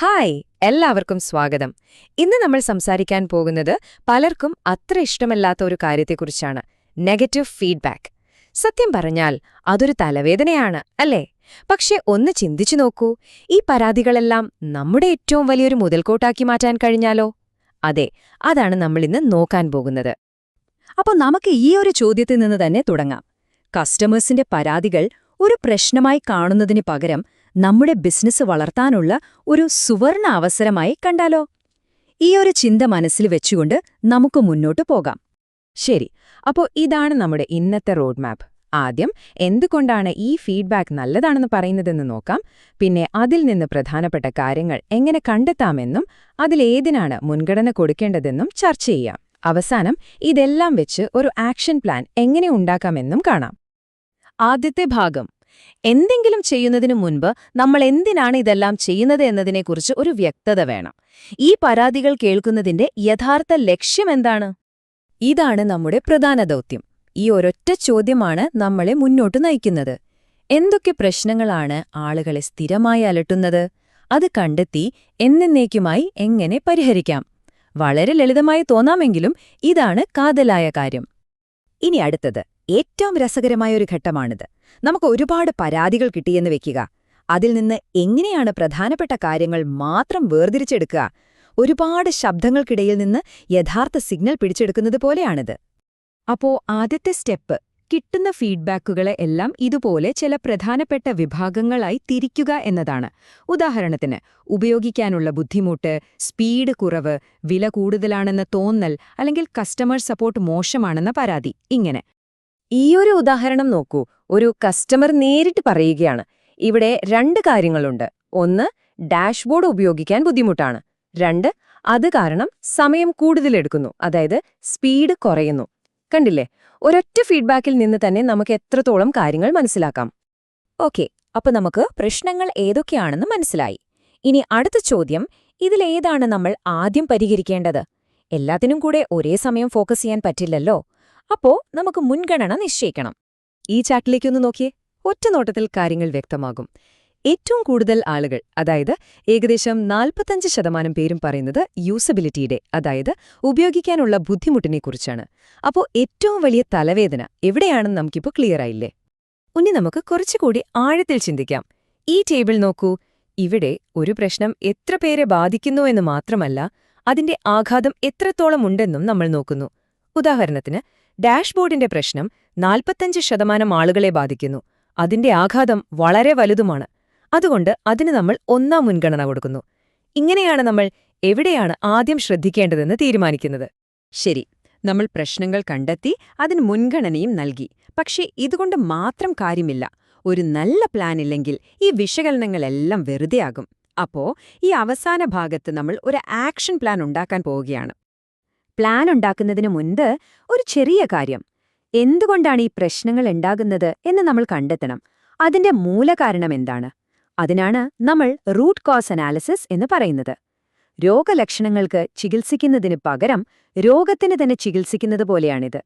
Hi എല്ലാവർക്കും സ്വാഗതം. ഇന്ന് നമ്മൾ സംസാരിക്കാൻ പോകുന്നത് പലർക്കും അത്ര ഇഷ്ടമല്ലാത്ത ഒരു കാര്യത്തെക്കുറിച്ചാണ് നെഗറ്റീവ് ഫീഡ്ബാക്ക് സത്യം പറഞ്ഞാൽ അതൊരു തലവേദനയാണ് അല്ലേ? പക്ഷെ ഒന്ന് ചിന്തിച്ചു നോക്കൂ ഈ പരാതികളെല്ലാം നമ്മുടെ ഏറ്റവും വലിയൊരു മുതൽക്കോട്ടാക്കി മാറ്റാൻ കഴിഞ്ഞാലോ? അതെ അതാണ് നമ്മളിന്ന് നോക്കാൻ പോകുന്നത്. അപ്പോൾ നമുക്ക് ഈ ഒരു ചോദ്യത്തിൽ നിന്ന് തന്നെ തുടങ്ങാം. കസ്റ്റമേഴ്സിന്റെ പരാതികൾ ഒരു പ്രശ്നമായി കാണുന്നതിന് പകരം നമ്മുടെ ബിസിനസ് വളർത്താനുള്ള ഒരു സുവർണ അവസരമായി കണ്ടാലോ? ഈ ഒരു ചിന്ത മനസ്സിൽ വെച്ചുകൊണ്ട് നമുക്ക് മുന്നോട്ട് പോകാം. ശരി അപ്പോൾ ഇതാണ് നമ്മുടെ ഇന്നത്തെ റോഡ് മാപ്പ് ആദ്യം എന്തുകൊണ്ടാണ് ഈ ഫീഡ്ബാക്ക് നല്ലതാണെന്ന് പറയുന്നതെന്ന് നോക്കാം. പിന്നെ അതിൽ നിന്ന് പ്രധാനപ്പെട്ട കാര്യങ്ങൾ എങ്ങനെ കണ്ടെത്താമെന്നും അതിലേതിനാണ് മുൻഗണന കൊടുക്കേണ്ടതെന്നും ചർച്ച ചെയ്യാം. അവസാനം ഇതെല്ലാം വെച്ച് ഒരു ആക്ഷൻ പ്ലാൻ എങ്ങനെ ഉണ്ടാക്കാമെന്നും കാണാം. ആദ്യത്തെ ഭാഗം. എന്തെങ്കിലും ചെയ്യുന്നതിനു മുൻപ് നമ്മൾ എന്തിനാണ് ഇതെല്ലാം ചെയ്യുന്നത് എന്നതിനെക്കുറിച്ച് ഒരു വ്യക്തത വേണം. ഈ പരാതികൾ കേൾക്കുന്നതിന്റെ യഥാർത്ഥ ലക്ഷ്യം എന്താണ്? ഇതാണ് നമ്മുടെ പ്രധാന ദൗത്യം. ഈ ഒരൊറ്റ ചോദ്യമാണ് നമ്മളെ മുന്നോട്ട് നയിക്കുന്നത്. എന്തൊക്കെ പ്രശ്നങ്ങളാണ് ആളുകളെ സ്ഥിരമായി അലട്ടുന്നത്? അത് കണ്ടെത്തി എന്നേക്കുമായി എങ്ങനെ പരിഹരിക്കാം? വളരെ ലളിതമായി തോന്നാമെങ്കിലും ഇതാണ് കാതലായ കാര്യം. ഇനി അടുത്തത്. ഏറ്റവും രസകരമായ ഒരു ഘട്ടമാണിത്. നമുക്ക് ഒരുപാട് പരാതികൾ കിട്ടിയെന്ന് വെക്കുക. അതിൽ നിന്ന് എങ്ങനെയാണ് പ്രധാനപ്പെട്ട കാര്യങ്ങൾ മാത്രം വേർതിരിച്ചെടുക്കുക? ഒരുപാട് ശബ്ദങ്ങൾക്കിടയിൽ നിന്ന് യഥാർത്ഥ സിഗ്നൽ പിടിച്ചെടുക്കുന്നത് പോലെയാണിത്. അപ്പോ ആദ്യത്തെ സ്റ്റെപ്പ് കിട്ടുന്ന ഫീഡ്ബാക്കുകളെ എല്ലാം ഇതുപോലെ ചില പ്രധാനപ്പെട്ട വിഭാഗങ്ങളായി തിരിക്കുക എന്നതാണ്. ഉദാഹരണത്തിന് ഉപയോഗിക്കാനുള്ള ബുദ്ധിമുട്ട് സ്പീഡ് കുറവ് വില കൂടുതലാണെന്ന തോന്നൽ അല്ലെങ്കിൽ കസ്റ്റമർ സപ്പോർട്ട് മോശമാണെന്ന പരാതി ഇങ്ങനെ. ഈയൊരു ഉദാഹരണം നോക്കൂ. ഒരു കസ്റ്റമർ നേരിട്ട് പറയുകയാണ്. ഇവിടെ രണ്ട് കാര്യങ്ങളുണ്ട്. ഒന്ന് ഡാഷ്ബോർഡ് ഉപയോഗിക്കാൻ ബുദ്ധിമുട്ടാണ്. രണ്ട് അത് കാരണം സമയം കൂടുതലെടുക്കുന്നു അതായത് സ്പീഡ് കുറയുന്നു. കണ്ടില്ലേ? ഒരൊറ്റ ഫീഡ്ബാക്കിൽ നിന്ന് തന്നെ നമുക്ക് എത്രത്തോളം കാര്യങ്ങൾ മനസ്സിലാക്കാം. ഓക്കെ അപ്പൊ നമുക്ക് പ്രശ്നങ്ങൾ ഏതൊക്കെയാണെന്ന് മനസ്സിലായി. ഇനി അടുത്ത ചോദ്യം ഇതിലേതാണ് നമ്മൾ ആദ്യം പരിഹരിക്കേണ്ടത്? എല്ലാത്തിനും കൂടെ ഒരേ സമയം ഫോക്കസ് ചെയ്യാൻ പറ്റില്ലല്ലോ. അപ്പോ നമുക്ക് മുൻഗണന നിശ്ചയിക്കണം. ഈ ചാറ്റിലേക്കൊന്ന് നോക്കിയേ. ഒറ്റ നോട്ടത്തിൽ കാര്യങ്ങൾ വ്യക്തമാകും. ഏറ്റവും കൂടുതൽ ആളുകൾ അതായത് ഏകദേശം നാൽപ്പത്തഞ്ച് ശതമാനം പേരും പറയുന്നത് യൂസബിലിറ്റിയുടെ അതായത് ഉപയോഗിക്കാനുള്ള ബുദ്ധിമുട്ടിനെക്കുറിച്ചാണ്. അപ്പോൾ ഏറ്റവും വലിയ തലവേദന എവിടെയാണെന്ന് നമുക്കിപ്പോൾ ക്ലിയർ ആയില്ലേ? ഉന്നി നമുക്ക് കുറച്ചുകൂടി ആഴത്തിൽ ചിന്തിക്കാം. ഈ ടേബിൾ നോക്കൂ. ഇവിടെ ഒരു പ്രശ്നം എത്ര പേരെ ബാധിക്കുന്നു എന്ന് മാത്രമല്ല അതിന്റെ ആഘാതം എത്രത്തോളം ഉണ്ടെന്നും നമ്മൾ നോക്കുന്നു. ഉദാഹരണത്തിന് ഡാഷ്ബോർഡിന്റെ പ്രശ്നം നാൽപ്പത്തഞ്ച് ശതമാനം ആളുകളെ ബാധിക്കുന്നു. അതിന്റെ ആഘാതം വളരെ വലുതുമാണ്. അതുകൊണ്ട് അതിന് നമ്മൾ ഒന്നാം മുൻഗണന കൊടുക്കുന്നു. ഇങ്ങനെയാണ് നമ്മൾ എവിടെയാണ് ആദ്യം ശ്രദ്ധിക്കേണ്ടതെന്ന് തീരുമാനിക്കുന്നത്. ശരി നമ്മൾ പ്രശ്നങ്ങൾ കണ്ടെത്തി അതിന് മുൻഗണനയും നൽകി. പക്ഷേ ഇതുകൊണ്ട് മാത്രം കാര്യമില്ല. ഒരു നല്ല പ്ലാൻ ഇല്ലെങ്കിൽ ഈ വിശകലനങ്ങളെല്ലാം വെറുതെയാകും. അപ്പോ ഈ അവസാന ഭാഗത്ത് നമ്മൾ ഒരു ആക്ഷൻ പ്ലാൻ ഉണ്ടാക്കാൻ പോവുകയാണ്. പ്ലാൻ ഉണ്ടാക്കുന്നതിന് മുൻപ് ഒരു ചെറിയ കാര്യം. എന്തുകൊണ്ടാണ് ഈ പ്രശ്നങ്ങൾ ഉണ്ടാകുന്നത് എന്ന് നമ്മൾ കണ്ടെത്തണം. അതിന്റെ മൂലകാരണം എന്താണ്? അതിനാണ് നമ്മൾ റൂട്ട് കോസ് അനാലിസിസ് എന്ന് പറയുന്നത്. രോഗലക്ഷണങ്ങൾക്ക് ചികിത്സിക്കുന്നതിന് പകരം രോഗത്തിന് തന്നെ ചികിത്സിക്കുന്നത് പോലെയാണിത്.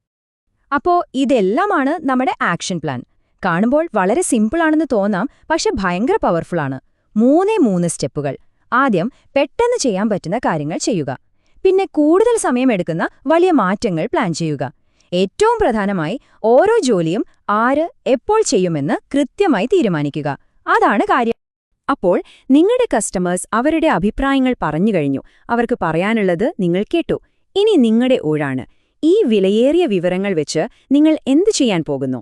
അപ്പോ ഇതെല്ലാമാണ് നമ്മുടെ ആക്ഷൻ പ്ലാൻ കാണുമ്പോൾ വളരെ സിമ്പിളാണെന്ന് തോന്നാം പക്ഷെ ഭയങ്കര പവർഫുള്ളാണ് മൂന്നേ മൂന്ന് സ്റ്റെപ്പുകൾ. ആദ്യം പെട്ടെന്ന് ചെയ്യാൻ പറ്റുന്ന കാര്യങ്ങൾ ചെയ്യുക. പിന്നെ കൂടുതൽ സമയമെടുക്കുന്ന വലിയ മാറ്റങ്ങൾ പ്ലാൻ ചെയ്യുക. ഏറ്റവും പ്രധാനമായി ഓരോ ജോലിയും ആര് എപ്പോൾ ചെയ്യുമെന്ന് കൃത്യമായി തീരുമാനിക്കുക. അതാണ് കാര്യം. അപ്പോൾ നിങ്ങളുടെ കസ്റ്റമേഴ്സ് അവരുടെ അഭിപ്രായങ്ങൾ പറഞ്ഞു കഴിഞ്ഞു. അവർക്ക് പറയാനുള്ളത് നിങ്ങൾ കേട്ടു. ഇനി നിങ്ങളുടെ ഊഴാണ്. ഈ വിലയേറിയ വിവരങ്ങൾ വെച്ച് നിങ്ങൾ എന്തു ചെയ്യാൻ പോകുന്നു?